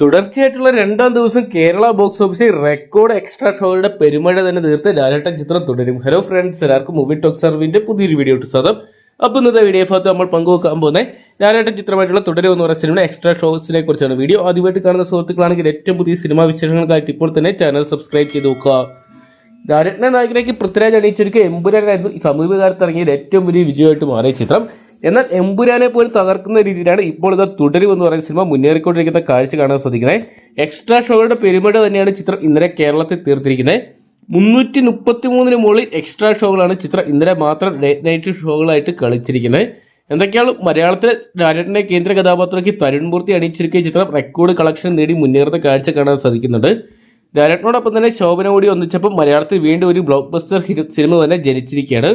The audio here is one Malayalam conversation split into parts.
തുടർച്ചയായിട്ടുള്ള രണ്ടാം ദിവസം കേരള ബോക്സ് ഓഫീസിൽ റെക്കോർഡ് എക്സ്ട്രാ ഷോയുടെ പെരുമഴ തന്നെ തീർത്ത് ലാലേട്ടൻ ചിത്രം തുടരും. ഹലോ ഫ്രണ്ട്സ് എല്ലാവർക്കും മൂവി ടോക്ക് സർവീന്റെ പുതിയൊരു വീഡിയോ ഇട്ട് സ്വാഗതം. അപ്പോൾ ഇന്നത്തെ വീഡിയോ ഭാഗത്ത് നമ്മൾ പങ്കുവെക്കാൻ പോകുന്നത് ലാലേട്ടൻ ചിത്രമായിട്ടുള്ള തുടരും എന്ന് പറയുന്ന സിനിമയുടെ എക്സ്ട്രാ ഷോസിനെ കുറിച്ചാണ്. വീഡിയോ ആദ്യമായിട്ട് കാണുന്ന സുഹൃത്തുക്കളാണെങ്കിൽ ഏറ്റവും പുതിയ സിനിമാ വിശേഷങ്ങൾക്കായിട്ട് ഇപ്പോൾ തന്നെ ചാനൽ സബ്സ്ക്രൈബ് ചെയ്ത് നോക്കുക. ലാലേട്ടനെ നായകനേക്ക് പൃഥ്വിരാജ് അണിയിച്ചൊരുക്കുക എമ്പുരാനായിരുന്നു സമീപകാലത്ത് ഇറങ്ങിയ ഏറ്റവും വലിയ വിജയമായിട്ട് മാറിയ ചിത്രം എന്നാൽ എമ്പുരാനെ പോലും തകർക്കുന്ന രീതിയിലാണ് ഇപ്പോൾ ഇത് തുടരും എന്ന് പറയുന്ന സിനിമ മുന്നേറിക്കൊണ്ടിരിക്കുന്ന കാഴ്ച കാണാൻ സാധിക്കുന്നത് എക്സ്ട്രാ ഷോകളുടെ പെരുമഴ തന്നെയാണ് ചിത്രം ഇന്നലെ കേരളത്തിൽ തീർത്തിരിക്കുന്നത്. മുന്നൂറ്റി മുപ്പത്തി മൂന്നിന് മുകളിൽ എക്സ്ട്രാ ഷോകളാണ് ചിത്രം ഇന്നലെ മാത്രം ലേറ്റ് നൈറ്റ് ഷോകളായിട്ട് കളിച്ചിരിക്കുന്നത്. എന്തൊക്കെയാണ് മലയാളത്തിലെ ലാലേട്ടന്റെ കേന്ദ്ര കഥാപാത്രമാക്കി തരുൺമൂർത്തി അണിയിച്ചിരിക്കുന്ന ചിത്രം റെക്കോർഡ് കളക്ഷൻ നേടി മുന്നേറുന്ന കാഴ്ച കാണാൻ സാധിക്കുന്നുണ്ട്. ലാലേട്ടനോടൊപ്പം തന്നെ ശോഭന കൂടി ഒന്നിച്ചപ്പോൾ മലയാളത്തിൽ വീണ്ടും ഒരു ബ്ലോക്ക് ബസ്റ്റർ സിനിമ തന്നെ ജനിച്ചിരിക്കുകയാണ്.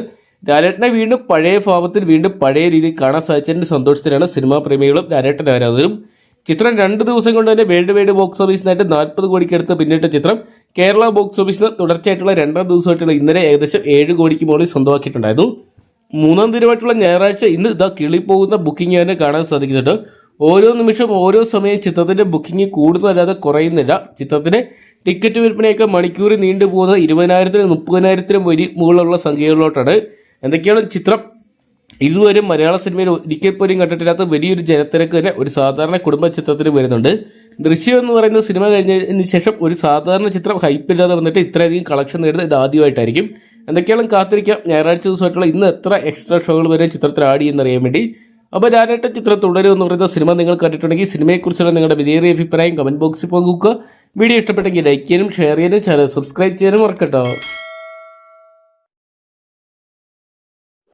ലാലേട്ടനെ വീണ്ടും പഴയ ഭാവത്തിൽ വീണ്ടും പഴയ രീതിയിൽ കാണാൻ സാധിച്ചതിന്റെ സന്തോഷത്തിലാണ് സിനിമാ പ്രേമികളും ലാലേട്ടൻ ആരാധകരും. ചിത്രം രണ്ട് ദിവസം കൊണ്ട് തന്നെ വേൾഡ് വൈഡ് ബോക്സ് ഓഫീസിൽ നിന്നായിട്ട് നാൽപ്പത് കോടിക്കടുത്ത് പിന്നിട്ട ചിത്രം. കേരള ബോക്സ് ഓഫീസിന് തുടർച്ചയായിട്ടുള്ള രണ്ടാം ദിവസമായിട്ടുള്ള ഇന്നലെ ഏകദേശം ഏഴ് കോടിക്ക് മുകളിൽ സ്വന്തമാക്കിയിട്ടുണ്ടായിരുന്നു. മൂന്നാം ദിനമായിട്ടുള്ള ഞായറാഴ്ച ഇന്ന് ഇതാ കിളിപ്പോകുന്ന ബുക്കിംഗ് തന്നെ കാണാൻ സാധിക്കുന്നുണ്ട്. ഓരോ നിമിഷം ഓരോ സമയം ചിത്രത്തിന്റെ ബുക്കിംഗ് കൂടുന്നതല്ലാതെ കുറയുന്നില്ല. ചിത്രത്തിന് ടിക്കറ്റ് വിൽപ്പനയൊക്കെ മണിക്കൂറിൽ നീണ്ടുപോകുന്നത് ഇരുപതിനായിരത്തിനും മുപ്പതിനായിരത്തിനും വരി മുകളിലുള്ള സംഖ്യകളിലോട്ടാണ്. എന്തൊക്കെയാണ് ചിത്രം? ഇതുവരെ മലയാള സിനിമയിൽ ഒരിക്കൽ പോലും കണ്ടിട്ടില്ലാത്ത വലിയൊരു ജനത്തിരക്ക് തന്നെ ഒരു സാധാരണ കുടുംബ ചിത്രത്തിന് വരുന്നുണ്ട്. ദൃശ്യം എന്ന് പറയുന്ന സിനിമ കഴിഞ്ഞതിന് ശേഷം ഒരു സാധാരണ ചിത്രം ഹൈപ്പില്ലാതെ വന്നിട്ട് ഇത്രയധികം കളക്ഷൻ നേടുന്നത് ഇത് ആദ്യമായിട്ടായിരിക്കും. എന്തൊക്കെയാണ് കാത്തിരിക്കാം? ഞായറാഴ്ച ദിവസമായിട്ടുള്ള ഇന്ന് എത്ര എക്സ്ട്രാ ഷോകൾ വരെ ചിത്രത്തിൽ ആഡ് ചെയ്യുന്നറിയാൻ വേണ്ടി. അപ്പോൾ ഞാനായിട്ട് ചിത്രം തുടരും എന്ന് പറയുന്ന സിനിമ നിങ്ങൾ കണ്ടിട്ടുണ്ടെങ്കിൽ സിനിമയെക്കുറിച്ചുള്ള നിങ്ങളുടെ വിലയേറിയ അഭിപ്രായം കമന്റ് ബോക്സിൽ പങ്കുവെക്കുക. വീഡിയോ ഇഷ്ടപ്പെട്ടെങ്കിൽ ലൈക്ക് ചെയ്യാനും ഷെയർ ചെയ്യാനും ചാനൽ സബ്സ്ക്രൈബ് ചെയ്യാനും മറക്കട്ടോ.